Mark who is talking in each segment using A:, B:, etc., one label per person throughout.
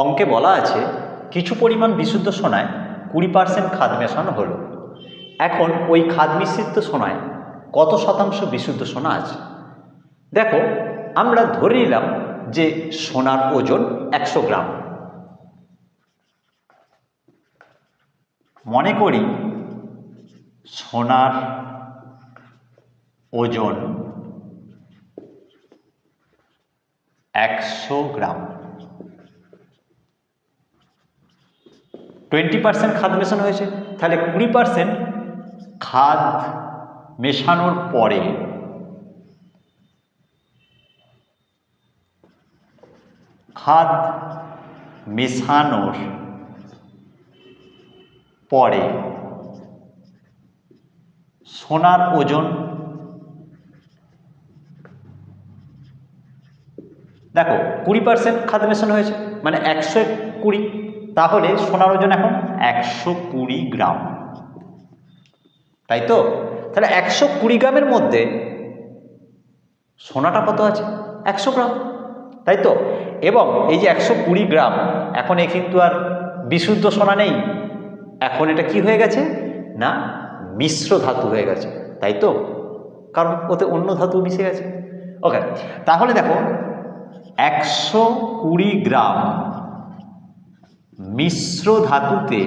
A: অঙ্কে বলা আছে, কিছু পরিমাণ বিশুদ্ধ সোনায় কুড়ি পার্সেন্ট খাদ মেশানো হলো। এখন ওই খাদ মিশ্রিত সোনায় কত শতাংশ বিশুদ্ধ সোনা আছে? দেখো, আমরা ধরে নিলাম যে সোনার ওজন একশো গ্রাম। মনে করি সোনার ওজন একশো গ্রাম। টোয়েন্টি পার্সেন্ট খাদ মেশানো হয়েছে। তাহলে কুড়ি পার্সেন্ট খাদ মেশানোর পরে খাদ মেশানোর পরে সোনার ওজন দেখো কুড়ি পার্সেন্ট খাদ মেশানো হয়েছে মানে একশো কুড়ি। তাহলে সোনার ওজন এখন একশো কুড়ি গ্রাম। তাই তো তাহলে একশো কুড়ি গ্রামের মধ্যে সোনাটা কত আছে? একশো গ্রাম। তাই তো এবং এই যে একশো কুড়ি গ্রাম, এখন এ কিন্তু আর বিশুদ্ধ সোনা নেই। এখন এটা কি হয়ে গেছে? না, মিশ্র ধাতু হয়ে গেছে। তাই তো কারণ ওতে অন্য ধাতু মিশে গেছে। ওকে তাহলে দেখো, একশো কুড়ি গ্রাম মিশ্র ধাতুতে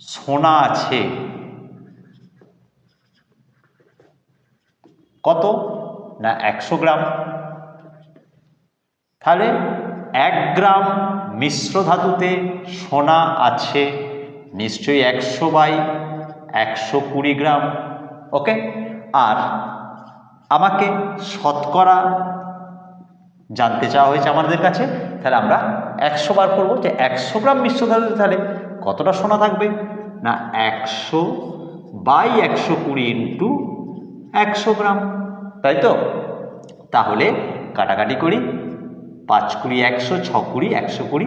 A: সোনা আছে। কত? না, একশো গ্রাম। তাহলে এক গ্রাম মিশ্র ধাতুতে সোনা আছে, নিশ্চয়ই একশো বাই একশো কুড়ি গ্রাম। ওকে? আর আমাকে শতকরা জানতে চাওয়া হয়েছে আমাদের কাছে, তাহলে আমরা একশো বার করব যে একশো গ্রাম মিশ্র ধাতুতে তাহলে কতটা সোনা থাকবে? না, একশো বাই একশো কুড়ি ইন্টু একশো গ্রাম, তাই তো? তাহলে কাটাকাটি করি, পাঁচ কুড়ি একশো, ছ কুড়ি একশো কুড়ি,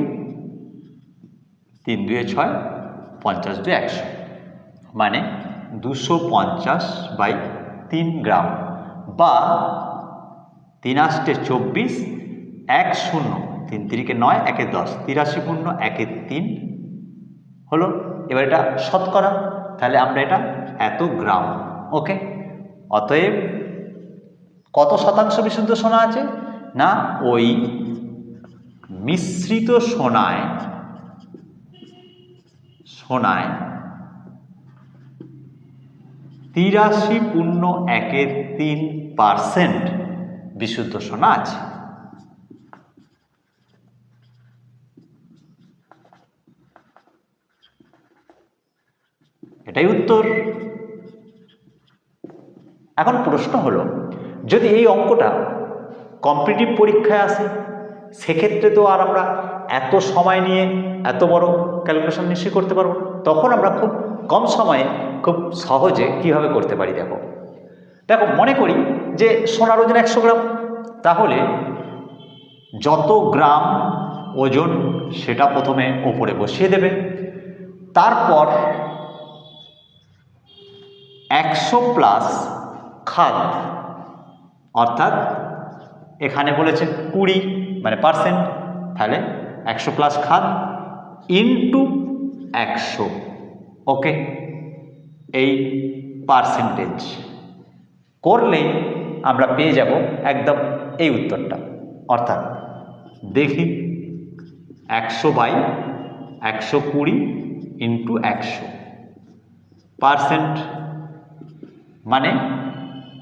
A: তিন দুয়ে ছয়, পঞ্চাশ দুই একশো মানে দুশো পঞ্চাশ বাই তিন গ্রাম, বা তিন আষ্টে চব্বিশ, এক শূন্য, তিন তিরিকে নয়, একে দশ, তিরাশি পূর্ণ, একে তিন। হলো, এবার এটা শতকরা, তাহলে আমরা এটা এত গ্রাম, ওকে? অতএব, কত শতাংশ বিশুদ্ধ সোনা আছে? না, ওই মিশ্রিত সোনায় সোনায় তিরাশি পূর্ণ একের তিন পার্সেন্ট। বিশুদ্ধ সোনা আছে এটাই উত্তর। এখন প্রশ্ন হলো, যদি এই অঙ্কটা কম্পিটিটিভ পরীক্ষায় আসে, সেক্ষেত্রে তো আর আমরা এত সময় নিয়ে এত বড় ক্যালকুলেশন নিশ্চয়ই করতে পারব। তখন আমরা খুব কম সময়ে খুব সহজে কীভাবে করতে পারি দেখো। দেখো, মনে করি যে সোনার ওজন একশো গ্রাম, তাহলে যত গ্রাম ওজন সেটা প্রথমে ওপরে বসিয়ে দেবে। তারপর একশো প্লাস খাদ, অর্থাৎ এখানে বলেছে কুড়ি মানে পার্সেন্ট, তাহলে একশো প্লাস খাদ ইন্টু একশো, ওকে? এই পার্সেন্টেজ। করলেই আমরা পেয়ে যাব একদম এই উত্তরটা। অর্থাৎ দেখি, একশো বাই একশো কুড়ি ইন্টু একশো। পার্সেন্ট মানে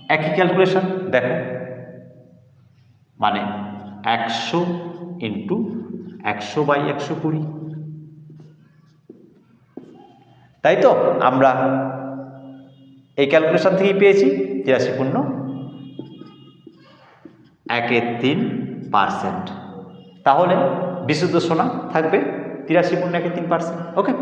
A: একই ক্যালকুলেশন, দেখো। মানে একশো ইন্টু একশো বাই একশো কুড়ি। তাই তো? আমরা এই ক্যালকুলেশন থেকেই পেয়েছি, তিরাশি পূর্ণ একের তিন পার্সেন্ট। তাহলে বিশুদ্ধ সোনা থাকবে তিরাশি পূর্ণ একের তিন পার্সেন্ট। ওকে?